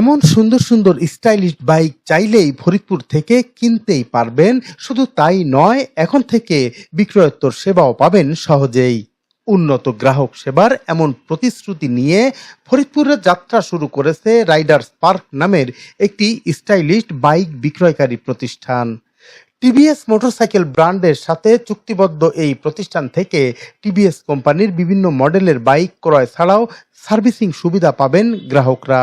এমন সুন্দর সুন্দর স্টাইলিশ বাইক চাইলেই ফরিদপুর থেকে কিনতেই পারবেন। শুধু তাই নয়, এখন থেকে বিক্রয়োত্তর সেবাও পাবেন সহজেই। উন্নত গ্রাহক সেবার এমন প্রতিশ্রুতি নিয়ে ফরিদপুরের যাত্রা শুরু করেছে রাইডার্স পার্ক নামের একটি স্টাইলিশ বাইক বিক্রয়কারী প্রতিষ্ঠান। টিভিএস মোটরসাইকেল ব্র্যান্ডের সাথে চুক্তিবদ্ধ এই প্রতিষ্ঠান থেকে টিভিএস কোম্পানির বিভিন্ন মডেলের বাইক ক্রয় ছাড়াও সার্ভিসিং সুবিধা পাবেন গ্রাহকরা।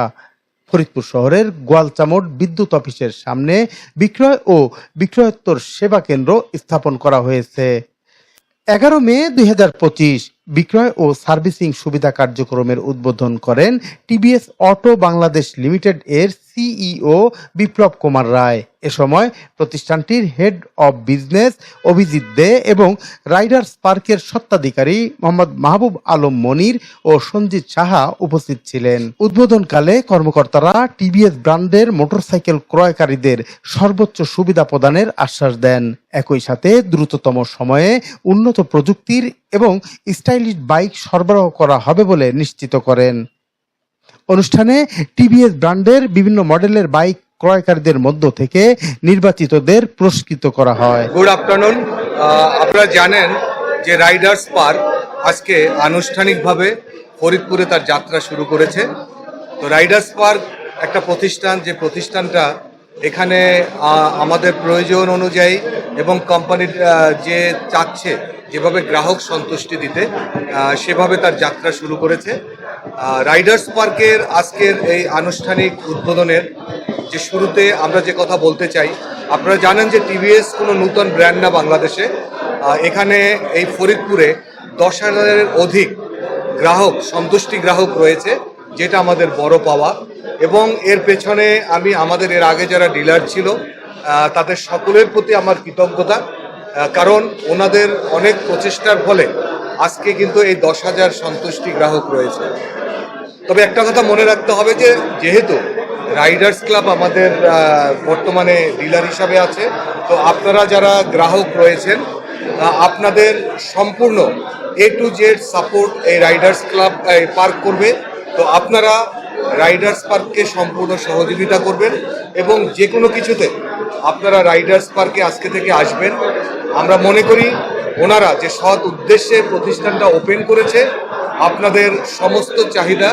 ফরিদপুর শহরের গোয়ালচামট বিদ্যুৎ অফিসের সামনে বিক্রয় ও বিক্রয়োত্তর সেবা কেন্দ্র স্থাপন করা হয়েছে। এগারো মে দুই হাজার পঁচিশ বিক্রয় ও সার্ভিসিং সুবিধা কার্যক্রমের উদ্বোধন করেন টিবিএস অটো বাংলাদেশ লিমিটেড এর সিইও বিপ্লব কুমার রায়। এ সময় প্রতিষ্ঠানটির head of business Abhijit Dey এবং রাইডার্স পার্কের স্বত্বাধিকারী মোহাম্মদ মাহবুব আলম মনির ও সঞ্জিত সাহা উপস্থিত ছিলেন। উদ্বোধনকালে কর্মকর্তারা টিভিএস ব্র্যান্ডের মোটরসাইকেল ক্রয়কারীদের সর্বোচ্চ সুবিধা প্রদানের আশ্বাস দেন। একই সাথে দ্রুততম সময়ে উন্নত প্রযুক্তির এবং স্টাইলিশ বাইক সরবরাহ করা হবে বলে নিশ্চিত করেন। অনুষ্ঠানে টিভিএস ব্র্যান্ডের বিভিন্ন মডেলের বাইক ক্রয়কারীদের মধ্য থেকে নির্বাচিতদের পুরস্কৃত করা হয়। গুড আফটারনুন আপনারা জানেন যে রাইডার্স পার্ক আজকে আনুষ্ঠানিকভাবে ফরিদপুরে তার যাত্রা শুরু করেছে। তো রাইডার্স পার্ক একটা প্রতিষ্ঠান, যে প্রতিষ্ঠানটা এখানে আমাদের প্রয়োজন অনুযায়ী এবং কোম্পানির যে চাচ্ছে যেভাবে গ্রাহক সন্তুষ্টি দিতে সেভাবে তার যাত্রা শুরু করেছে। রাইডার্স পার্কের আজকের এই আনুষ্ঠানিক উদ্বোধনের যে শুরুতে আমরা যে কথা বলতে চাই, আপনারা জানেন যে টিভিএস কোনো নূতন ব্র্যান্ড না বাংলাদেশে। এখানে এই ফরিদপুরে দশ হাজারের অধিক গ্রাহক, সন্তুষ্টি গ্রাহক রয়েছে, যেটা আমাদের বড় পাওয়া। এবং এর পেছনে আমি, আমাদের এর আগে যারা ডিলার ছিল তাদের সকলের প্রতি আমার কৃতজ্ঞতা। কারণ ওনাদের অনেক প্রচেষ্টার ফলে আজকে কিন্তু এই দশ হাজার সন্তুষ্টি গ্রাহক রয়েছে। তবে একটা কথা মনে রাখতে হবে যে, যেহেতু রাইডার্স ক্লাব আমাদের বর্তমানে ডিলার হিসাবে আছে, তো আপনারা যারা গ্রাহক রয়েছেন আপনাদের সম্পূর্ণ এ টু জেড সাপোর্ট এই রাইডার্স ক্লাব পার্ক করবে। তো আপনারা রাইডার্স পার্ককে সম্পূর্ণ সহযোগিতা করবেন এবং যে কোনো কিছুতে আপনারা রাইডার্স পার্কে আজকে থেকে আসবেন। আমরা মনে করি ওনারা যে সৎ উদ্দেশ্যে প্রতিষ্ঠানটা ওপেন করেছে, আপনাদের সমস্ত চাহিদা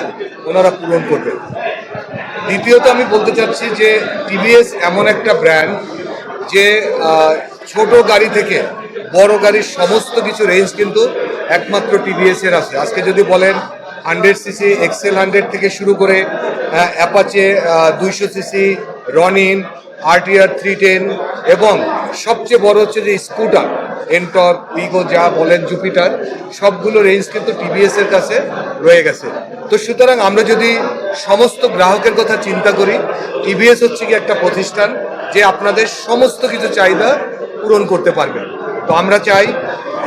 ওনারা পূরণ করবেন। দ্বিতীয়ত আমি বলতে চাচ্ছি যে টিভিএস এমন একটা ব্র্যান্ড যে ছোট গাড়ি থেকে বড় গাড়ির সমস্ত কিছু রেঞ্জ কিন্তু একমাত্র টিভিএস এর আছে। আজকে যদি বলেন হান্ড্রেড সিসি এক্সেল হান্ড্রেড থেকে শুরু করে অ্যাপাচে দুইশো CC Ronin RTR three ten এবং সবচেয়ে বড় হচ্ছে যে স্কুটার এন্টর পিগো যা বলেন জুপিটার সবগুলো রেঞ্জ কিন্তু টিভিএস এর কাছে রয়ে গেছে। তো সুতরাং আমরা যদি সমস্ত গ্রাহকের কথা চিন্তা করি টিভিএস হচ্ছে কি একটা প্রতিষ্ঠান যে আপনাদের সমস্ত কিছু চাহিদা পূরণ করতে পারবে। তো আমরা চাই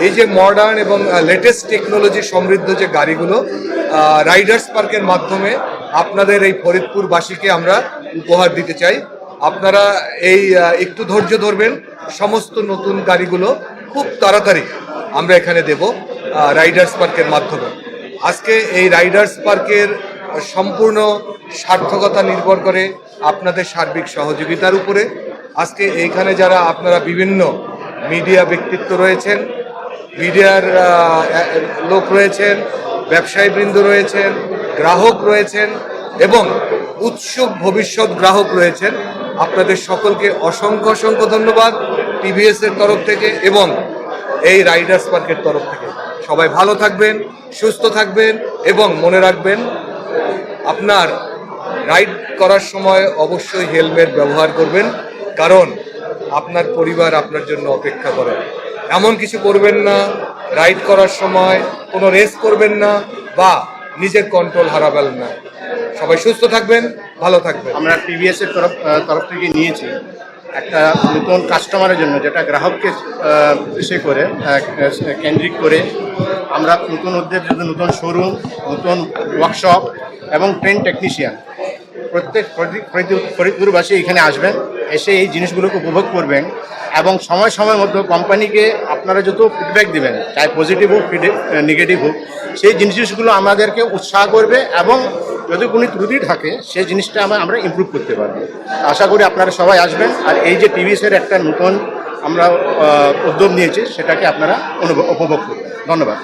এই যে মডার্ন এবং লেটেস্ট টেকনোলজি সমৃদ্ধ যে গাড়িগুলো রাইডার্স পার্কের মাধ্যমে আপনাদের এই ফরিদপুরবাসীকে আমরা উপহার দিতে চাই। আপনারা এই একটু ধৈর্য ধরবেন। সমস্ত নতুন গাড়িগুলো খুব তাড়াতাড়ি আমরা এখানে দেব রাইডার্স পার্কের মাধ্যমে। আজকে এই রাইডার্স পার্কের সম্পূর্ণ সার্থকতা নির্ভর করে আপনাদের সার্বিক সহযোগিতার উপরে। আজকে এইখানে যারা আপনারা বিভিন্ন মিডিয়া ব্যক্তিত্ব রয়েছেন, মিডিয়ার লোক রয়েছেন, ব্যবসায়ীবৃন্দ রয়েছেন, গ্রাহক রয়েছেন এবং উৎসুক ভবিষ্যৎ গ্রাহক রয়েছেন আপনাদের সকলকে অসংখ্য অসংখ্য ধন্যবাদ টিভিএস এর তরফ থেকে এবং এই রাইডার্স পার্কের তরফ থেকে। সবাই ভালো থাকবেন, সুস্থ থাকবেন এবং মনে রাখবেন, আপনার রাইড করার সময় অবশ্যই হেলমেট ব্যবহার করবেন, কারণ আপনার পরিবার আপনার জন্য অপেক্ষা করে। এমন কিছু করবেন না, রাইড করার সময় কোনো রেস করবেন না বা নিজের কন্ট্রোল হারাবেন না। সবাই সুস্থ থাকবেন, ভালো থাকবেন। আমরা টিভিএস এর তরফ তরফ থেকে নিয়েছি একটা নতুন কাস্টমারের জন্য, যেটা গ্রাহককে সে করে কেন্দ্রিক করে আমরা নতুন উদ্যোগ যদি নতুন শোরুম নতুন ওয়ার্কশপ এবং ট্রেন টেকনিশিয়ান প্রত্যেক ফরিদ- ফরিদ- ফরিদপুরবাসী এখানে আসবেন, এসে এই জিনিসগুলোকে উপভোগ করবেন এবং সময় সময় মধ্যে কোম্পানিকে আপনারা যত ফিডব্যাক দিবেন, চাই পজিটিভ হোক নেগেটিভ হোক, সেই জিনিসগুলো আমাদেরকে উৎসাহ করবে এবং যদি কোনো ত্রুটি থাকে, সেই জিনিসটা আমরা আমরা ইম্প্রুভ করতে পারব। আশা করি আপনারা সবাই আসবেন। আর এই যে টিভিএসের একটা নতুন আমরা উদ্যোগ নিয়েছি, সেটাকে আপনারা অনুভব উপভোগ করবেন। ধন্যবাদ।